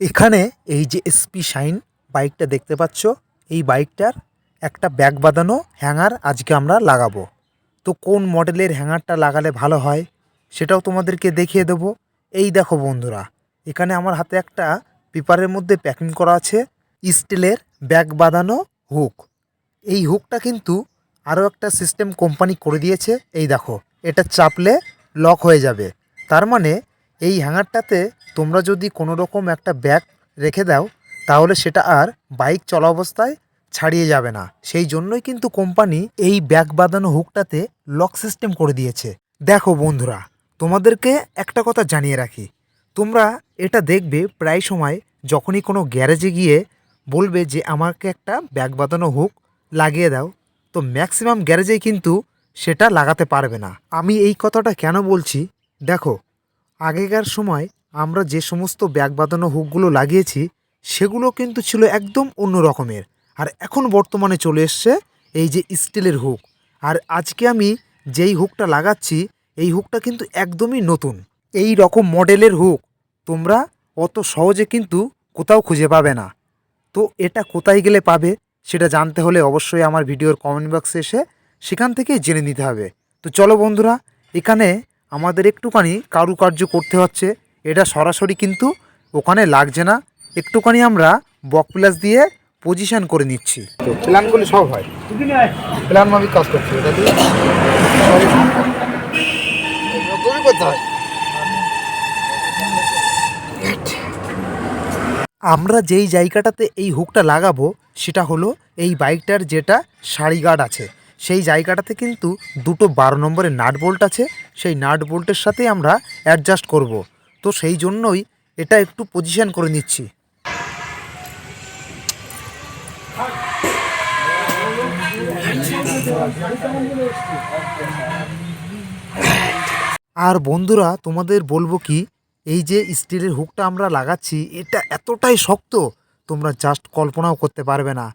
এখানে এই যে এসপি শাইন বাইকটা দেখতে পাচ্ছ, এই বাইকটার একটা ব্যাগ বাঁধানো হ্যাঙ্গার আজকে আমরা লাগাবো। তো কোন মডেলের হ্যাঙ্গারটা লাগালে ভালো হয় সেটাও তোমাদেরকে দেখিয়ে দেবো। এই দেখো বন্ধুরা, এখানে আমার হাতে একটা পেপারের মধ্যে প্যাকিং করা আছে, স্টিলের ব্যাগ বাঁধানো হুক এই হুকটা কিন্তু আরও একটা সিস্টেম কোম্পানি করে দিয়েছে। এই দেখো, এটা চাপলে লক হয়ে যাবে। তার মানে এই হ্যাঙ্গারটাতে তোমরা যদি কোনো রকম একটা ব্যাগ রেখে দাও, তাহলে সেটা আর বাইক চলা অবস্থায় ছাড়িয়ে যাবে না। সেই জন্যই কিন্তু কোম্পানি এই ব্যাগ বাঁধানো হুকটাতে লক সিস্টেম করে দিয়েছে। দেখো বন্ধুরা, তোমাদেরকে একটা কথা জানিয়ে রাখি। তোমরা এটা দেখবে প্রায় সময় যখনই কোনো গ্যারেজে গিয়ে বলবে যে, আমাকে একটা ব্যাগ বাঁধানো হুক লাগিয়ে দাও। তো ম্যাক্সিমাম গ্যারেজেই কিন্তু সেটা লাগাতে পারবে না। আমি এই কথাটা কেন বলছি? দেখো, আগেকার সময় আমরা যে সমস্ত ব্যাগ বাঁধানো হুকগুলো লাগিয়েছি, সেগুলো কিন্তু ছিল একদম অন্য রকমের। আর এখন বর্তমানে চলে এসছে এই যে স্টিলের হুক। আর আজকে আমি যেই হুকটা লাগাচ্ছি, এই হুকটা কিন্তু একদমই নতুন। এই রকম মডেলের হুক তোমরা অত সহজে কিন্তু কোথাও খুঁজে পাবে না। তো এটা কোথায় গেলে পাবে, সেটা জানতে হলে অবশ্যই আমার ভিডিওর কমেন্ট বক্সে এসে সেখান থেকে জেনে নিতে হবে। তো চলো বন্ধুরা, এখানে আমাদের একটুখানি কারুকার্য করতে হচ্ছে। এটা সরাসরি কিন্তু ওখানে লাগছে না। একটুখানি আমরা বক প্লাস দিয়ে পজিশন করে নিচ্ছি। প্ল্যানগুলি সব হয়। প্ল্যান মাফিক কাজ করছি এটা দিয়ে। করতে হয়। আমরা যেই জায়গাটাতে এই হুকটা লাগাবো সেটা হলো এই বাইকটার যেটা সারি গার্ড আছে। সেই জায়গাটাতে কিন্তু দুটো বারো নম্বরের নাট বোল্ট আছে। সেই নাট বোল্টের সাথে আমরা অ্যাডজাস্ট করব। তো সেই জন্যই এটা একটু পজিশন করে নিচ্ছি। আর বন্ধুরা তোমাদের বলব কি এই যে স্টিলের হুকটা আমরা লাগাচ্ছি এটা এতটাই শক্ত তোমরা জাস্ট কল্পনাও করতে পারবে না।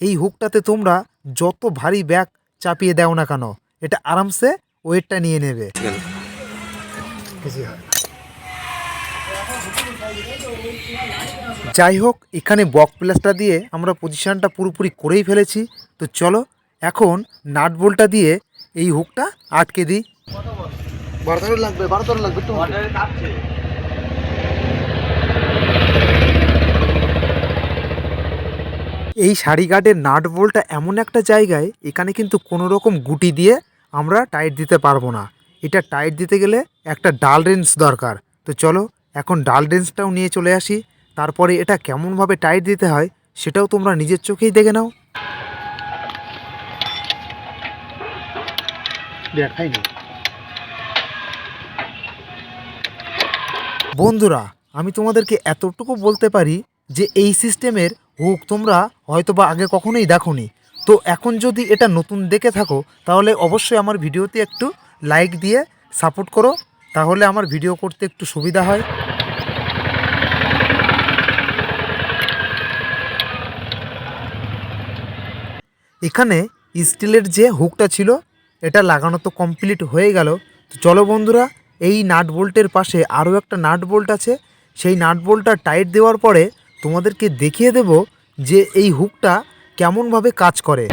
এই হুকটাতে তোমরা যত ভারী ব্যাগ চাপিয়ে দাও না কেন এটা আরামসে ওয়েটটা নিয়ে নেবে। যাই হোক এখানে বক প্লাসটা দিয়ে আমরা পজিশনটা পুরোপুরি করেই ফেলেছি। তো চলো এখন নাট বোল্টটা দিয়ে এই হুকটা আটকে দিই। বারো লাগবে বারো লাগবে এই শাড়ি গার্ডের নাট বোল্টটা এমন একটা জায়গায় এখানে কিন্তু কোনো রকম গুটি দিয়ে আমরা টাইট দিতে পারব না। এটা টাইট দিতে গেলে একটা ডাল রেঞ্জ দরকার। তো চলো এখন ডাল রেঞ্জটাও নিয়ে চলে আসি। তারপরে এটা কেমনভাবে টাইট দিতে হয় সেটাও তোমরা নিজের চোখেই দেখে নাও। বন্ধুরা আমি তোমাদেরকে এতটুকু বলতে পারি যে এই সিস্টেমের হুক তোমরা হয়তোবা আগে কখনোই দেখোনি। তো এখন যদি এটা নতুন দেখে থাকো তাহলে অবশ্যই আমার ভিডিওতে একটু লাইক দিয়ে সাপোর্ট করো। তাহলে আমার ভিডিও করতে একটু সুবিধা হয়। এখানে স্টিলের যে হুকটা ছিল, এটা লাগানো তো কমপ্লিট হয়ে গেল। তো চলো বন্ধুরা, এই নাট বোল্টের পাশে আরও একটা নাট বোল্ট আছে। সেই নাট বোল্টটা টাইট দেওয়ার পরে তোমাদেরকে দেখিয়ে দেব যে এই হুকটা কেমনভাবে কাজ করে।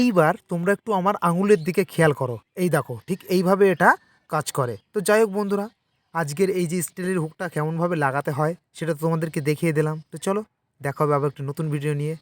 এইবার তোমরা একটু আমার আঙুলের দিকে খেয়াল করো। এই দেখো, ঠিক এইভাবে এটা কাজ করে। তো যাই হোক বন্ধুরা, আজকের এই যে স্টিলের হুকটা কেমনভাবে লাগাতে হয়, সেটা তোমাদেরকে দেখিয়ে দিলাম। তো চলো, দেখা হবে আবার একটি নতুন ভিডিও নিয়ে।